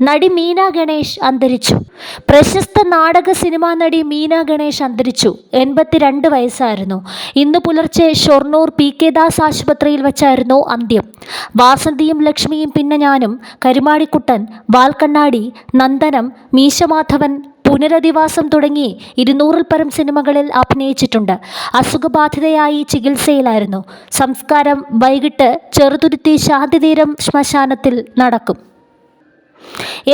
നടി മീന ഗണേഷ് അന്തരിച്ചു. പ്രശസ്ത നാടക സിനിമാ നടി മീന ഗണേഷ് അന്തരിച്ചു. എൺപത്തിരണ്ട് വയസ്സായിരുന്നു. ഇന്ന് പുലർച്ചെ ഷൊർണൂർ പി കെ ദാസ് ആശുപത്രിയിൽ വെച്ചായിരുന്നു അന്ത്യം. വാസന്തിയും ലക്ഷ്മിയും പിന്നെ ഞാനും കരുമാടിക്കുട്ടൻ വാൽക്കണ്ണാടി നന്ദനം മീശമാധവൻ പുനരധിവാസം തുടങ്ങി ഇരുന്നൂറിൽ പരം സിനിമകളിൽ അഭിനയിച്ചിട്ടുണ്ട്. അസുഖബാധിതയായി ചികിത്സയിലായിരുന്നു. സംസ്കാരം വൈകിട്ട് ചെറുതുരുത്തി ശാന്തിതീരം ശ്മശാനത്തിൽ നടക്കും.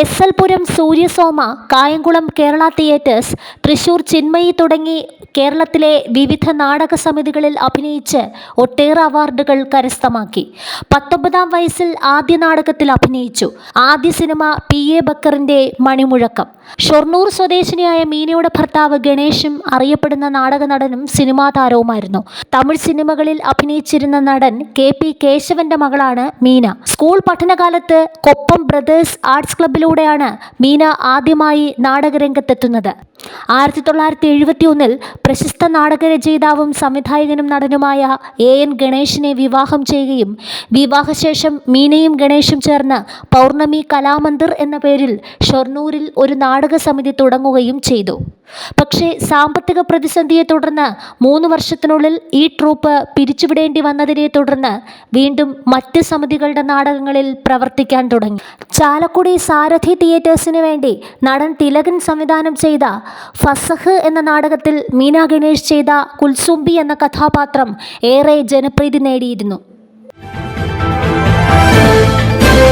S L Puram Suryasoma Kayamkulam Kerala theatres Thrissur Chinmayi തുടങ്ങി കേരളത്തിലെ വിവിധ നാടക സമിതികളിൽ അഭിനയിച്ച് ഒട്ടേറെ അവാർഡുകൾ കരസ്ഥമാക്കി. പത്തൊമ്പതാം വയസ്സിൽ ആദ്യ നാടകത്തിൽ അഭിനയിച്ചു. ആദ്യ സിനിമ പി എ ബക്കറിന്റെ മണിമുഴക്കം. ഷൊർണൂർ സ്വദേശിനിയായ മീനയുടെ ഭർത്താവ് ഗണേഷും അറിയപ്പെടുന്ന നാടക നടനും സിനിമാ താരവുമായിരുന്നു. തമിഴ് സിനിമകളിൽ അഭിനയിച്ചിരുന്ന നടൻ കെ പി കേശവന്റെ മകളാണ് മീന. സ്കൂൾ പഠനകാലത്ത് കൊപ്പം ബ്രദേഴ്സ് ആർട്സ് ക്ലബിലൂടെയാണ് മീന ആദ്യമായി നാടകരംഗത്തെത്തുന്നത്. ആയിരത്തി തൊള്ളായിരത്തി എഴുപത്തി ഒന്നിൽ പ്രശസ്ത നാടകരചയിതാവും സംവിധായകനും നടനുമായ എ എൻ ഗണേഷിനെ വിവാഹം ചെയ്യുകയും വിവാഹശേഷം മീനയും ഗണേശും ചേർന്ന് പൗർണമി കലാമന്ദിർ എന്ന പേരിൽ ഷൊർണൂരിൽ ഒരു നാടക സമിതി തുടങ്ങുകയും ചെയ്തു. പക്ഷേ സാമ്പത്തിക പ്രതിസന്ധിയെ തുടർന്ന് മൂന്ന് വർഷത്തിനുള്ളിൽ ഈ ട്രൂപ്പ് പിരിച്ചുവിടേണ്ടി വന്നതിനെ തുടർന്ന് വീണ്ടും മറ്റ് സമിതികളുടെ നാടകങ്ങളിൽ പ്രവർത്തിക്കാൻ തുടങ്ങി. ചാലക്കുടി സാരഥി തിയേറ്റേഴ്സിന് വേണ്ടി നടൻ തിലകൻ സംവിധാനം ചെയ്ത ഫസഹ് എന്ന നാടകത്തിൽ മീന ഗണേഷ് ചെയ്ത കുൽസുംബി എന്ന കഥാപാത്രം ഏറെ ജനപ്രീതി നേടിയിരുന്നു.